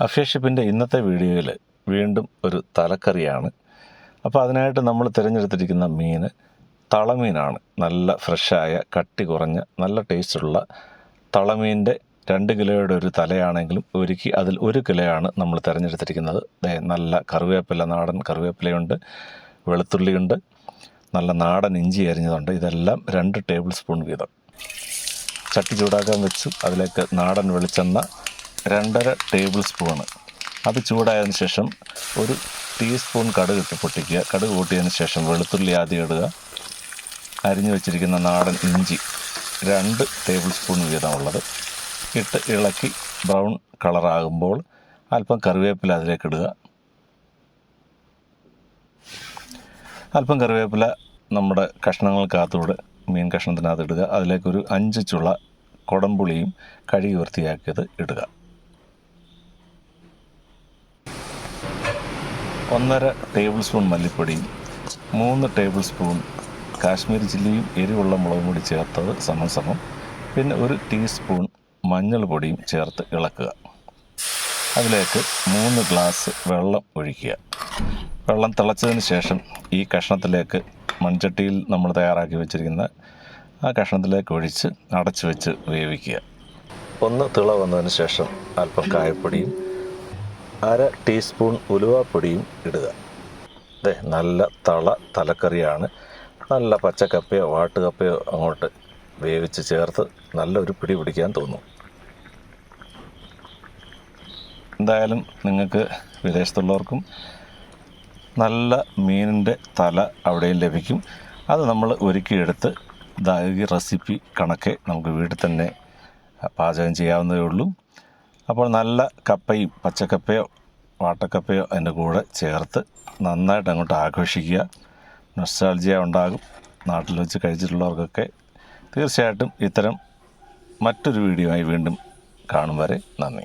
അഫേഷിപ്പിന്റെ ഇന്നത്തെ വീഡിയോയിൽ വീണ്ടും ഒരു തലക്കറിയാണ്. അപ്പോൾ അതിനായിട്ട് നമ്മൾ തിരഞ്ഞെടുത്തിരിക്കുന്ന മീൻ തളമീനാണ്. നല്ല ഫ്രഷായ കട്ടി കുറഞ്ഞ നല്ല ടേസ്റ്റുള്ള തളമീന്റെ രണ്ട് കിലോയുടെ ഒരു തലയാണെങ്കിലും ഒരുക്കി അതിൽ ഒരു കിലോയാണ് നമ്മൾ തിരഞ്ഞെടുത്തിരിക്കുന്നത്. നല്ല കറിവേപ്പില നാടൻ കറിവേപ്പിലയുണ്ട് വെളുത്തുള്ളിയുണ്ട് നല്ല നാടൻ ഇഞ്ചി അരിഞ്ഞതുണ്ട്. ഇതെല്ലാം രണ്ട് ടേബിൾ സ്പൂൺ വീതം. ചട്ടി ചൂടാക്കാൻ വെച്ചു. അതിലേക്ക് നാടൻ വെളിച്ചെണ്ണ രണ്ടര ടേബിൾ സ്പൂണ് അത് ചൂടായതിന് ശേഷം ഒരു ടീസ്പൂൺ കടുക് ഇട്ട് പൊട്ടിക്കുക. കടുക് പൊട്ടിയതിന് ശേഷം വെളുത്തുള്ളി ആദ്യം ഇടുക. അരിഞ്ഞു വെച്ചിരിക്കുന്ന നാടൻ ഇഞ്ചി രണ്ട് ടേബിൾ സ്പൂൺ വീതമുള്ളത് ഇട്ട് ഇളക്കി ബ്രൗൺ കളറാകുമ്പോൾ അല്പം കറിവേപ്പില അതിലേക്ക് ഇടുക. അല്പം കറിവേപ്പില നമ്മുടെ കഷ്ണങ്ങൾക്കകത്തൂടെ മീൻ കഷ്ണത്തിനകത്ത് ഇടുക. അതിലേക്കൊരു അഞ്ച് ചുള കുടംപുളിയും കഴുകി വൃത്തിയാക്കിയത് ഇടുക. ഒന്നര ടേബിൾ സ്പൂൺ മല്ലിപ്പൊടിയും മൂന്ന് ടേബിൾ സ്പൂൺ കാശ്മീരി ചില്ലിയും എരിവുള്ള മുളകും കൂടി ചേർത്തത് സമം സമം. പിന്നെ ഒരു ടീസ്പൂൺ മഞ്ഞൾ പൊടിയും ചേർത്ത് ഇളക്കുക. അതിലേക്ക് മൂന്ന് ഗ്ലാസ് വെള്ളം ഒഴിക്കുക. വെള്ളം തിളച്ചതിന് ശേഷം ഈ കഷ്ണത്തിലേക്ക് മൺചട്ടിയിൽ നമ്മൾ തയ്യാറാക്കി വെച്ചിരിക്കുന്ന ആ കഷ്ണത്തിലേക്ക് ഒഴിച്ച് അടച്ചു വെച്ച് വേവിക്കുക. ഒന്ന് തിള വന്നതിന് ശേഷം അല്പം കായപ്പൊടിയും അര ടീസ്പൂൺ ഉലുവാപ്പൊടിയും ഇടുക. അതെ നല്ല തള തലക്കറിയാണ്. നല്ല പച്ചക്കപ്പയോ വാട്ടുകപ്പയോ അങ്ങോട്ട് വേവിച്ച് ചേർത്ത് നല്ലൊരു പിടി പിടിക്കാൻ തോന്നും. എന്തായാലും നിങ്ങൾക്ക് വിദേശത്തുള്ളവർക്കും നല്ല മീനിന്റെ തല അവിടെയും ലഭിക്കും. അത് നമ്മൾ ഒരുക്കിയെടുത്ത് ഈ റെസിപ്പി കണക്കെ നമുക്ക് വീട്ടിൽ തന്നെ പാചകം ചെയ്യാവുന്നതേ ഉള്ളൂ. അപ്പോൾ നല്ല കപ്പയും പച്ചക്കപ്പയോ വാട്ടക്കപ്പയോ അതിന്റെ കൂടെ ചേർത്ത് നന്നായിട്ട് അങ്ങോട്ട് ആഘോഷിക്കുക. നൊസ്റ്റാൾജിയ ഉണ്ടാകും. നാട്ടിൽ വെച്ച് കഴിച്ചിട്ടുള്ളവർക്കൊക്കെ തീർച്ചയായിട്ടും ഇത്തരം മറ്റൊരു വീഡിയോ ആയി വീണ്ടും കാണും വരെ നന്ദി.